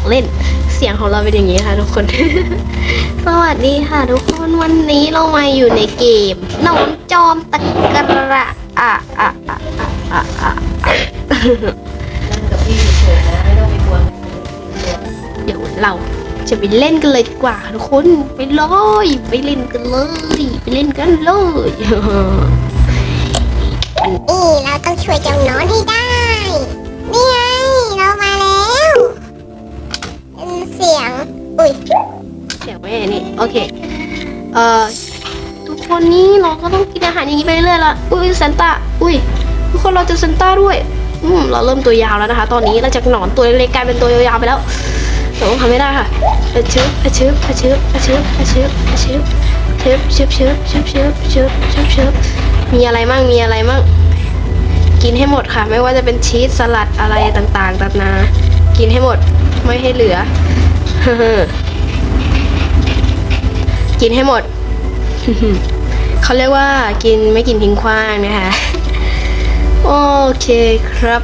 อกเล่น เสียงของเราเป็นอย่างนี้ค่ะทุกคน สวัสดีค่ะทุกคนวันนี้เรามาอยู่ในเกมหนอนจอมตะกระอะอะอะอะอะอะนั่งกับพี่เฉยนะไม่ต้องไปกลัวเดี๋ยวเราจะไปเล่นกันเลยดีกว่าทุกคนไปเลยไปเล่นกันเลยไปเล่นกันเลยนี่เราต้องช่วยเจ้าหนอนให้ได้เนี่ไงเรา เสียง อุ้ยเสียงไม่นี่ โอเค เอ่อ ทุกคนนี้เราก็ต้องกินอาหารอย่างนี้ไปเรื่อยๆละ อุ้ยซันต้า อุ้ย ทุกคนเราเจะซันต้าด้วย อืม เราเริ่มตัวยาวแล้วนะคะ ตอนนี้เราจากหนอนตัวเล็กกลายเป็นตัวยาวๆไปแล้วเราต้องทำไม่ได้ค่ะอาชึบอาชึบอาชึบอาชึบอาชึบอาชึบชึบชึบชึบชึบชึบชึบชึบชึบมีอะไรมั่ง มีอะไรมั่ง กินให้หมดค่ะ ไม่ว่าจะเป็นชีสสลัดอะไรต่างๆนานา กินให้หมด ไม่ให้เหลือ กินให้หมด เขาเรียกว่ากินไม่กินทิ้งขว้างนะคะ โอเคครับ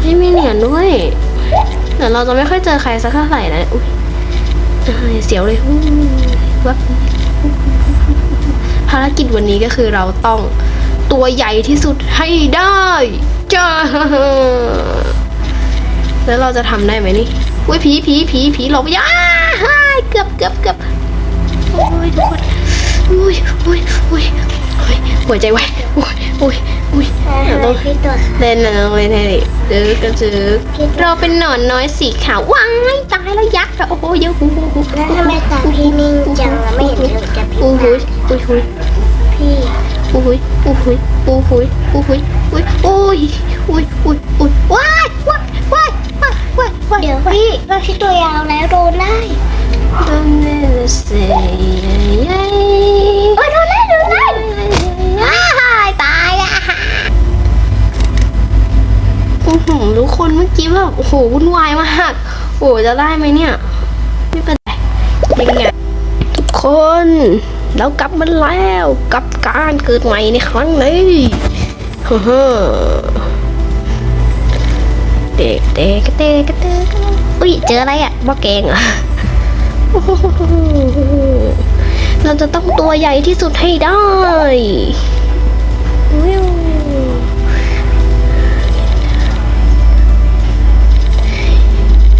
ไม่มีเหรียญด้วยเดี๋ยวเราจะไม่ค่อยเจอใครสักเท่าไหร่นะอุ้ยเสียวเลยวับภารกิจวันนี้ก็คือเราต้องตัวใหญ่ที่สุดให้ได้จ้าแล้วเราจะทำได้ไหมนี่ อุ้ยผีผีผีผีหลบไปอ้าเกือบเกือบเกือบโอ้ยทุกคนอุ้ยอุ้ยอุ้ยอุ้ยหัวใจไวอุ้ยอุ้ยอุ้ยเราต้องพี่ตัวเล่นนะเล่นให้ดิเดือกระจึกเราเป็นหนอนน้อยสีขาวว้ายตายแล้วยักษ์อะโอ้โหเยอะหูหูหูแล้วทำไมตาพี่นิ่งจังไม่เห็นเธอจะพี่อู้หูตายอู้หูพี่อู้หูอู้หูอู้หูอู้หูอู้หูอุ้ยอุ้ยอุ้ยอุ้ยว้ายว้ายว้ายว้าย ว้ายว้ายเดี๋ยวพี่เราที่ตัวยาวแล้วโดนได้ Don't ever say โอ้ยโดนได้โดนได้ว้ายตายอะโอ้โหทุกคนเมื่อกี้แบบโอ้โหวุ่นวายมากโอ้โหจะได้ไหมเนี่ยไม่เป็นไรเป็นไงทุกคนเรากลับมาแล้วกับการเกิดใหม่ในครั้งนี้ฮ่าฮ่า เด็กเด็กเด็กเด็กอุ้ยเจออะไรอะบ่แกงเหรอะเราจะต้องตัวใหญ่ที่สุดให้ได้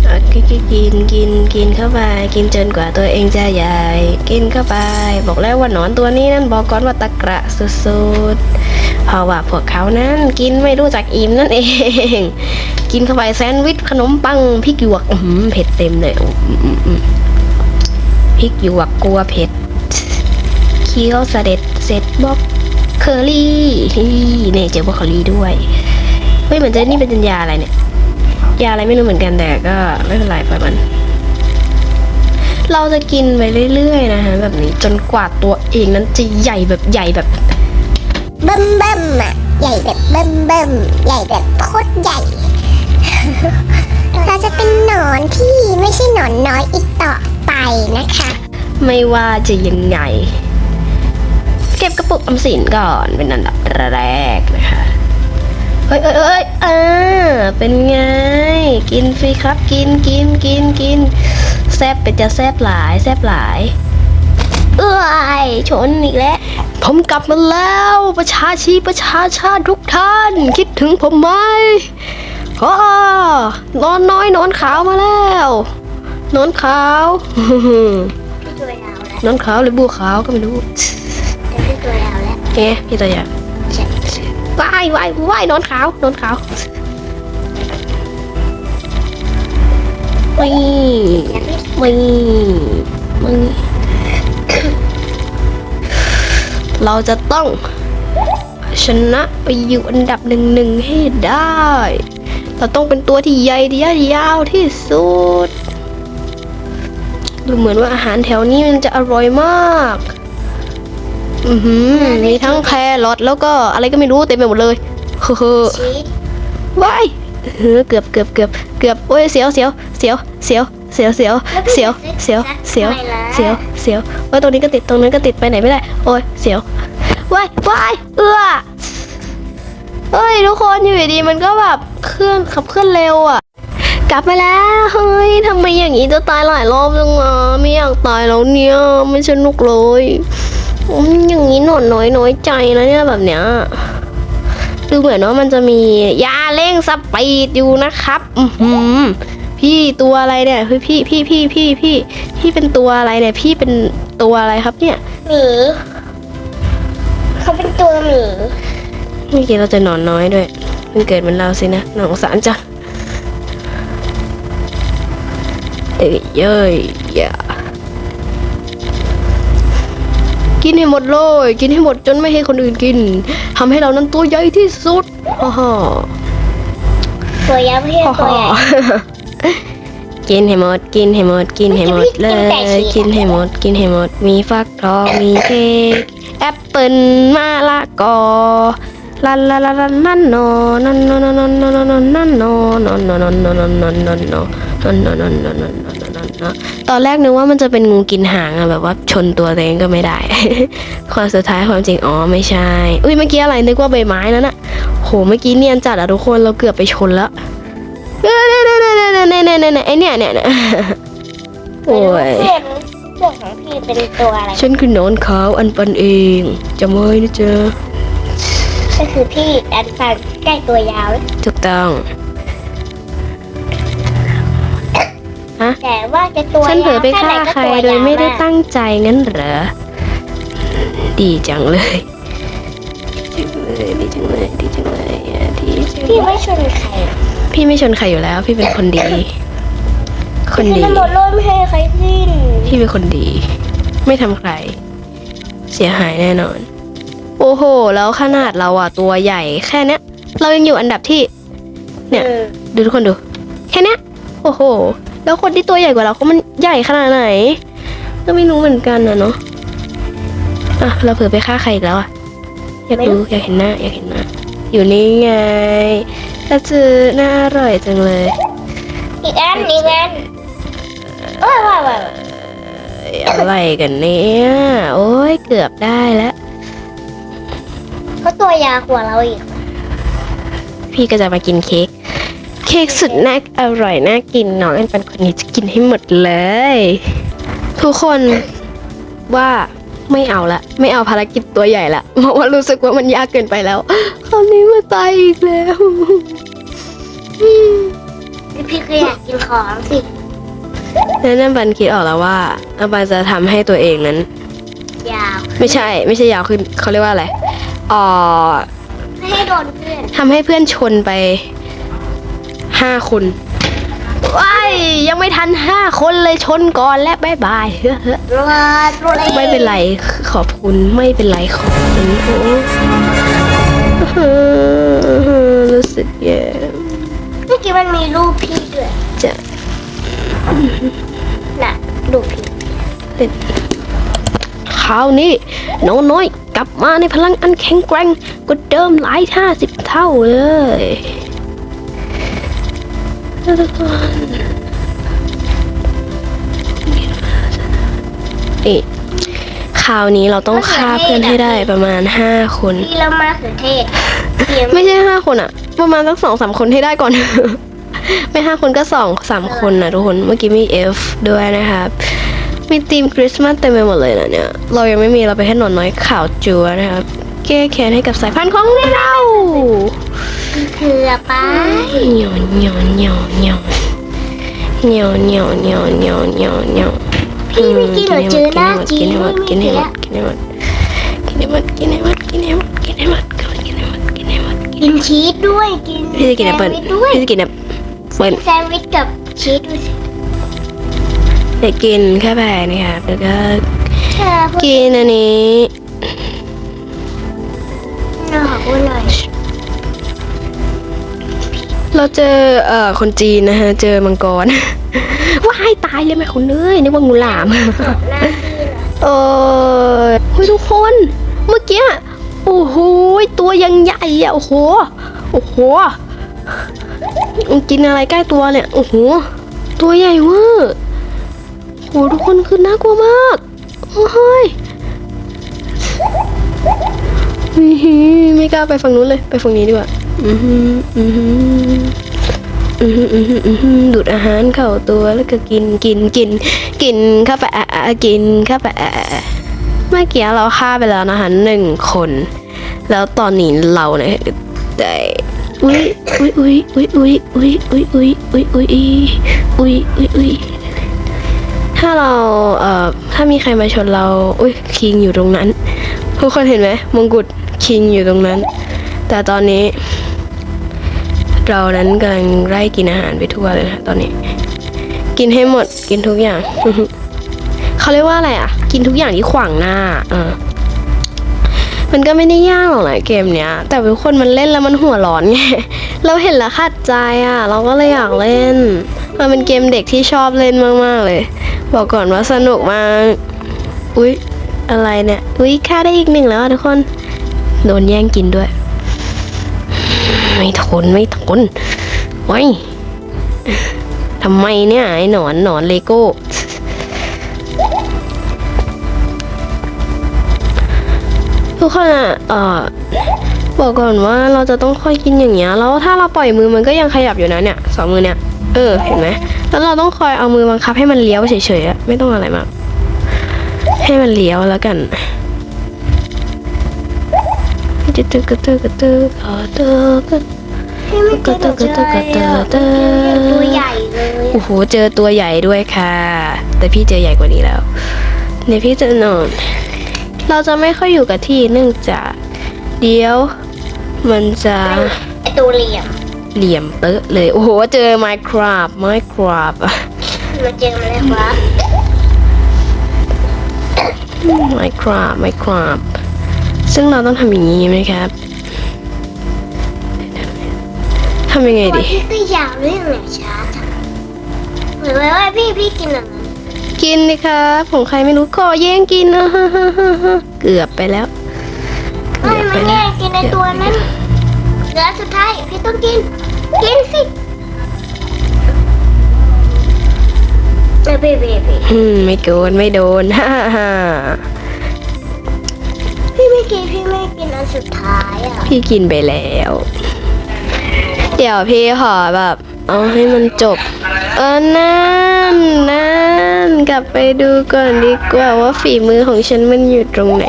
อะกินกินกินกินกินเข้าไป กินจนกว่าตัวเองจะใหญ่ กินเข้าไป บอกแล้วว่าหนอนตัวนี้นั่นบอกก่อนว่าตะกระสุดๆ เพราะว่าพวกเขานั้นกินไม่รู้จักอิ่มนั่นเอง กินเข้าไปแซนด์วิชขนมปังพริกหยวกอื้อหือเผ็ดเต็มเลยอื้อหืออื้อพริกหยวกกลัวเผ็ดเคี้ยวเสด็จเสร็จบอกเคอรี่เนี่ยเจอบล็อกเคอรี่ด้วยเฮ้ยเหมือนจะนี่เป็นยาอะไรเนี่ยยาอะไรไม่รู้เหมือนกันแต่ก็ไม่เป็นไรปล่อยมัน เราจะกินไปเรื่อยๆนะคะแบบนี้จนกว่าตัวเองนั้นจะใหญ่แบบใหญ่แบบ เบิ่มเบิ่มอะ ใหญ่แบบเบิ่มเบิ่มใหญ่แบบโคตรใหญ่ เราจะเป็นหนอนที่ไม่ใช่หนอนน้อยอีกต่อไปนะคะ ไม่ว่าจะยังไง เก็บกระปุกออมสินก่อนเป็นอันดับแรกนะคะเอ้ยเอ้ยเอ้ยอ่าเป็นไง กินฟรีครับ กินกินกินกินแซบเป็นจะแซบหลายแซบหลาย เอ้ยชนอีกแล้ว ผมกลับมาแล้ว ประชาชีประชาชาติทุกท่าน คิดถึงผมไหมอ้านอนน้อยนอนขาวมาแล้วนอนขาวพี่ตัวยาวแล้วนอนขาวหรือบัวขาวก็ไม่รู้แต่พี่ตัวยาวแล้วเอ๊ะพี่ตัวอย่างใช่ว่ายว่ายว่ายนอนขาวนอนขาวไม่ไม่ไม่ เราจะต้องชนะไปอยู่อันดับหนึ่งหนึ่งให้ได้ เราต้องเป็นตัวที่ใหญ่ที่ยาวที่สุด ดูเหมือนว่าอาหารแถวนี้มันจะอร่อยมาก อือหือมีทั้งแครอทแล้วก็อะไรก็ไม่รู้เต็มไปหมดเลยเฮ้อชีสว้ายเออเกือบเกือบเกือบเกือบโอ้ยเสียวเสียวเสียวเสียว เสียวเสียวเสียวเสียวเสียวเสียวเสียวโอ้ยตรงนี้ก็ติดตรงนั้นก็ติดไปไหนไม่ได้ โอ้ยเสียวว้ายว้ายเอื้อเอ้ยทุกคนอยู่ดีมันก็แบบเคลื่อนขับเคลื่อนเร็วอะ กลับมาแล้วเฮ้ยทำไมอย่างนี้จะตายหลายรอบจังอะไม่อยากตายแล้วเนี่ยไม่สนุกเลยอย่างนี้หนอนน้อยน้อยใจนะเนี่ยแบบเนี้ยดูเหมือนว่ามันจะมียาเร่งสปีดอยู่นะครับ อือหือ พี่ตัวอะไรเนี่ยเฮ้ยพี่พี่พี่พี่พี่พี่เป็นตัวอะไรเนี่ยพี่เป็นตัวอะไรครับเนี่ยหมีเขาเป็นตัวหมีเมื่อกี้เราเจะนอนน้อยด้วยมันเกิดเหมันเราสินะหนองสารจังเอ้ยเย้ยอย่ากินให้หมดเลยกินให้หมดจนไม่ให้คนอื่นกินทำให้เรานั้นตัวใหญ่ที่สุดฮ่าฮ่าตัวยักษ์ไม่ใช่ฮ่าตัวฮ่าใหญ่ กินให้หมด กินให้หมด กินให้หมดเลกินแต่ชียสกินให้หมด กินให้หมด มีฟักทอง มีเค้กแอปเปิลมะละกอลันลันลันลันลันนอนันนอนนอนนอนนอนนันนอนอนนอนนอนนอนนอนนอนนอนนอนนอนนอนนอนนอนนอนนอนตอนแรกนึกว่ามันจะเป็นงูกินหางอะแบบว่าชนตัวตัวเองก็ไม่ได้ความสุดท้ายความจริงอ๋อไม่ใช่อุ้ยเมื่อกี้อะไรนึกว่าใบไม้แล้วน่ะโหเมื่อกี้เนียนจัดอะทุกคนเราเกือบไปชนแล้วเนี่ยเนี่ยเนี่ยเนี่ ยเนี่ยเนี่ยเนี่ยไอเนี่ยเนี่ยเนี่ยโอ้ยเพื่อนเพื่อนของพี่เป็นตัวอะไรฉันคือหนอนขาวอันปันเองจำไว้นะจ๊ะก็คือพี่อันฟันใกล้ตัวยาวถูกต้องแต่ว่าจะตัวฉันเผลอไปยาวฆ่าแค่หนก็ใครตัวยาวโดยไม่ได้ากตั้งใจงั้นเหรอดีจังเลยดีจังเลยดีจังเลยดีจังเลยอะดีจังเลพี่ยไม่ชนใคร พี่ไม่ชนใครอยู่แล้ว พี่เป็นคนดี คนพี่ดีจะหมดโลดไม่ให้ใครสิ้นพี่เป็นคนดี ไม่ทำใคร เสียหายแน่นอน โอ้โห แล้วขนาดเราอะตัวใหญ่แค่เนี้ย เรายังอยู่อันดับที่ เนี่ยออดูทุกคนดู แค่เนี้ย โอ้โห แล้วคนที่ตัวใหญ่กว่าเราเขามันใหญ่ขนาดไหน ก็ไม่รู้เหมือนกันนะเนาะอะเราเผื่อไปฆ่าใครอีกแล้วอะอยากรู้อยากเห็นหน้า อยากเห็นหน้า อยู่นี่ไง แล้วเจอหน้าอร่อยจังเลย อีกอันอีกอันโอ้ยว้ายว้ายอะไรกันเนี่ย โอ้ยเกือบได้แล้วเขาตัวยาวกว่าเราอีก พี่ก็จะมากินเค้ก เค้กสุดน่าอร่อยน่ากินน้องอันเป็นคนนี้จะกินให้หมดเลย ทุกคนว่า ไม่เอาละ ไม่เอาภารกิจตัวใหญ่ละเพราะว่ารู้สึกว่ามันยากเกินไปแล้วคราวนี้มาตายอีกแล้วพี่ก็อยากกินของสิแล้วนั่นบันคิดออกแล้วว่าอาบันจะทำให้ตัวเองนั้น ยาว ไม่ใช่ ไม่ใช่ยาวขึ้นเขาเรียกว่าอะไรอ่อไม่ให้โดนเพื่อนทำให้เพื่อนชนไปห้าคน ว้ายยังไม่ทันห้าคนเลยชนก่อนและบายบายรัวรัวเลยไม่เป็นไรขอบคุณไม่เป็นไรขอบคุณโอ้รู้สึกแย่เมื่อกี้มันมีรูปพี่ด้วยจะน่ะรูปพี่คราวนี้น้องน้อยกลับมาในพลังอันแข็งแกร่งกว่าเดิมหลายห้าสิบเท่าเลย ทุกคนนี่คราวนี้เราต้องฆ่าเพื่อนให้ได้ประมาณห้าคนพี่เรามาเขือเทศเสียงไม่ใช่ห้าคนอะประมาณสักสองสามคนให้ได้ก่อน ไม่ห้าคนก็สองสามคนนะทุกคนเมื่อกี้มีเอฟด้วยนะครับมีธีมคริสต์มาสเต็มไปหมดเลยนะเนี่ย เรายังไม่มีเราไปนแค่หนอนน้อยข่าวจัวนะครับ แก้แค้นให้กับสายพันธุ์ของเราเขือไปเหนียวเหนียวเหนียวเหนียวเหนียวเหนียวเหนียวเหนียวเหนียวเหนียวพี่ไม่กินหนูเจอหน้าจริงกินให้หมไม่ดกินให้เสีหมยดกินให้หมดกินให้หมดกินให้หมดกินให้หมดกินให้หมดกินให้หมดกินให้หมดกินให้หมดกินชีสด้วยกินพี่จะกินแอปเปิ้ลแซนด์วิชด้วยพี่จะกินแอปเปิ้ลแซนด์วิชกับชีสด้วยสิเด็กกินแค่แพรนี่ครับแล้วก็เธอพูดกินอันนี้ เราเจอเอ่อคนจีนนะฮะ เจอมังกรว้ายตายเลยแม่คุณเอ้ยนึกว่างูหลามเออเฮ้ยทุกคน เมื่อกี้โอ้โหตัวยังใหญ่อะโอ้โหโอ้โหมันกินอะไรใกล้ตัวเนี่ยโอ้โหตัวใหญ่เวอร์โหทุกคนคือน่ากลัวมากโอ้ยอื้อหือ ไม่กล้าไปฝั่งนู้นเลย ไปฝั่งนี้ดีกว่า อือหืออือหืออือหืออือหืออือหือดูดอาหารเข้าตัวแล้วก็กินกินกิน กินเข้าไปอะอะกินเข้าไปอะอะเมื่อกี้เราฆ่าไปแล้วนะคะหนึ่งคน แล้วตอนนี้เราเนี่ยได้อุ้ยอุ้ยอุ้ยอุ้ยอุ้ยอุ้ยอุ้ยอุ้ยอุ้ยอุ้ยอุ้ยอุ้ยอุ้ยถ้าเราเอ่อถ้ามีใครมาชนเราอุ้ยคิงอยู่ตรงนั้นทุกคนเห็นไหมมงกุฎ คิงอยู่ตรงนั้น แต่ตอนนี้ เรานั้นกำลังไล่กินอาหารไปทั่วเลยนะตอนนี้ กินให้หมดกินทุกอย่างเขาเรียกว่าอะไรอะ กินทุกอย่างที่ขวางหน้าเออมันก็ไม่ได้ยากหรอกนะเกมเนี้ย แต่ทุกคนมันเล่นแล้วมันหัวร้อนไงเราเห็นแล้วขัดใจอะ เราก็เลยอยากเล่น มันเป็นเกมเด็กที่ชอบเล่นมากๆเลย บอกก่อนว่าสนุกมาก อุ๊ย อะไรเนี่ย อุ๊ยฆ่าได้อีกหนึ่งแล้วทุกคน โดนแย่งกินด้วย ไม่ทนไม่ทนไว้ยทำไมเนี่ยไอ้หนอนหนอนเลโก้ ทุกคนอะเอ่อบอกก่อนว่าเราจะต้องค่อยกินอย่างเงี้ย แล้วถ้าเราปล่อยมือมันก็ยังขยับอยู่นะเนี่ยสองมือเนี่ย เออ เห็นไหม แล้วเราต้องคอยเอามือบังคับให้มันเลี้ยวเฉยๆอะไม่ต้องอะไรมาก ให้มันเลี้ยวแล้วกัน ตึกตึกตึกตึกตึกตึกตึกพี่ไม่เจอหนูเจอตัวใหญ่เลยโอ้โหเจอตัวใหญ่ด้วยค่ะ แต่พี่เจอใหญ่กว่านี้แล้วเดี๋ยวพี่จะนอน เราจะไม่ค่อยอยู่กับที่เนื่องจากเดี๋ยว มันจะไอตัวเหลี่ยมเหลี่ยมเตอะเลย โอ้โห เจอไมคราบไมคราบมาเจอมาเลยครับไม ซึ่งเราต้องทำอย่างนี้ไหมครับทำยังไงตัวดีที่ก็ยาวเรื่องไหนช้าจังเหมือนว่าพี่พี่กินอะไรกินดิครับของใครไม่รู้ขอแย่งกินนะเกือบไปแล้วเกืไม่อบไปไม่แล้แย่วกินในตัวนั้นเหลือสุดท้ายพี่ต้องกิน กินสิเออพี่พี่พี่อืมไม่โกนไม่โดนฮ่าฮ่า พี่ไม่กินพี่ไม่กินอันสุดท้ายอะ พี่กินไปแล้ว เดี๋ยวพี่ขอแบบ เอาให้มันจบ เออนั่นนั่นกลับไปดูก่อนดีกว่าว่าฝีมือของฉันมันอยู่ตรงไหน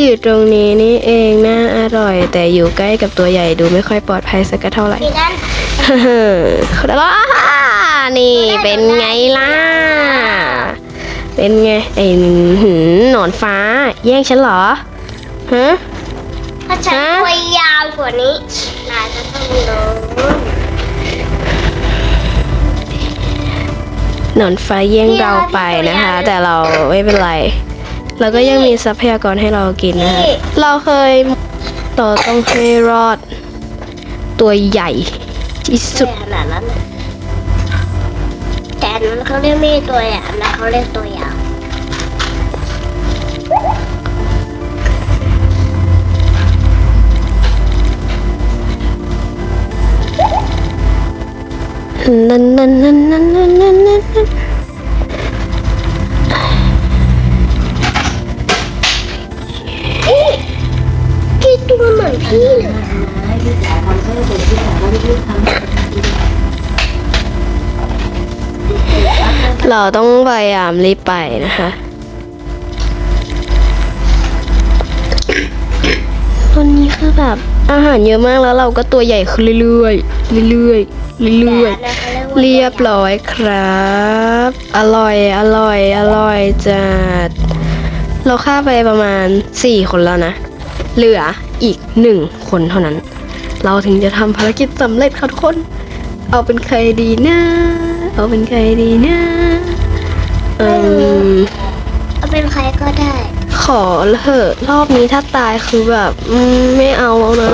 อยู่ตรงนี้นี่เองน่าอร่อย แต่อยู่ใกล้กับตัวใหญ่ดูไม่ค่อยปลอดภัยสักเท่าไหร่กินกันฮ่าฮ่าแล้วนี่เป็นไงล่ะ เป็นไงไอ้หืนหนอนฟ้า แย่งฉันเหรอ ฮะ ถ้าฉันฮะ ตัวยาวกว่านี้นายจะต้องโดนหนอนฟ้าแย่งเราไปนะคะ แต่เราไม่เป็นไร เราก็ยังมีทรัพยากรให้เรากินนะคะเราเคยเราต้องให้รอด ตัวใหญ่ที่สุดขนาดนั้นน่ะแต่อันนั้นเขาเรียกไม่ตัวใหญ่อันนั้นเขาเรียกตัวยาว นั่นนั่นนั่นนั่นนั่นนั่นนั่นกี่ตัวเหมือนพี่เลยเราต้องพยายามรีบไปนะคะตอนนี้คือแบบอาหารเยอะมากแล้วเราก็ตัวใหญ่ขึ้นเรื่อยๆเรื่อยๆ เรื่อยแต่ๆอันนั้นเขาเรียกว่าเรียบร้อยครับ อร่อยอร่อย อร่อยจัด เราฆ่าไปประมาณ 4 คนแล้วนะ เหลืออีกหนึ่งคนเท่านั้น เราถึงจะทำภารกิจสำเร็จค่ะทุกคน เอาเป็นใครดีนะ เอาเป็นใครดีนะอืมเอาเป็นใครก็ได้ ขอเถอะรอบนี้ถ้าตายคือแบบอืมไม่เอาแล้วนะ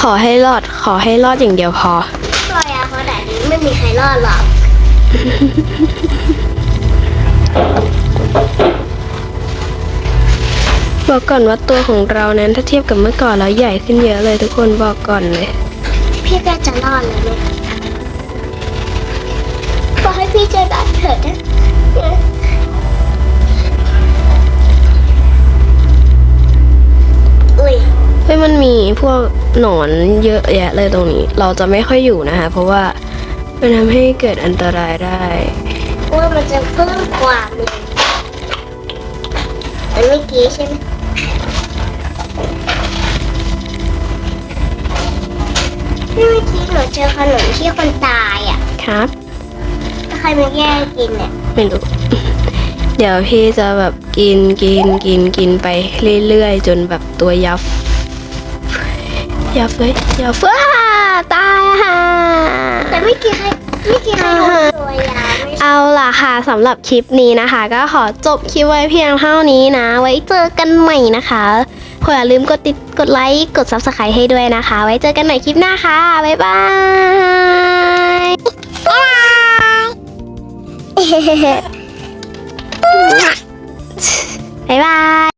ขอให้รอด ขอให้รอดอย่างเดียวพอ ม่มีใครรอดหรอกบอกก่อนว่าตัวของเรานั้นถ้าเทียบกับเมื่อก่อนแล้วใหญ่ขึ้นเยอะเลยทุกคนบอกก่อนเลย พี่ก็จะรอดเลยลูกขอให้พี่เจอได้เถิดนะอุ้ยเฮ้ยมันมีพวกหนอนเยอะแยะเลยตรงนี้ เราจะไม่ค่อยอยู่นะคะเพราะว่า มันทำให้เกิดอันตรายได้ว่ามันจะเพิ่มความเร็วอันเมื่อกี้ใช่ไหมเมื่อกี้หนูเจอขนมที่คนตายอะครับถ้าใครมาแย่งกินเนี่ยไม่รู้ เดี๋ยวพี่จะแบบกินกินกินกินไปเรื่อยๆ จนแบบตัวยับ ยับเลยยับว้าตายอะ ค่ะ แต่ไม่กี่ใครไม่กี่ใครโดนตัวยาไม่ใช่เอาล่ะค่ะสำหรับคลิปนี้นะคะ ก็ขอจบคลิปไว้เพียงเท่านี้นะ ไว้เจอกันใหม่นะคะขออย่าลืมกดติดกดไลค์กด subscribe ให้ด้วยนะคะ ไว้เจอกันใหม่คลิปหน้าค่ะ บ๊ายบายบ๊ายบายบ๊ายบาย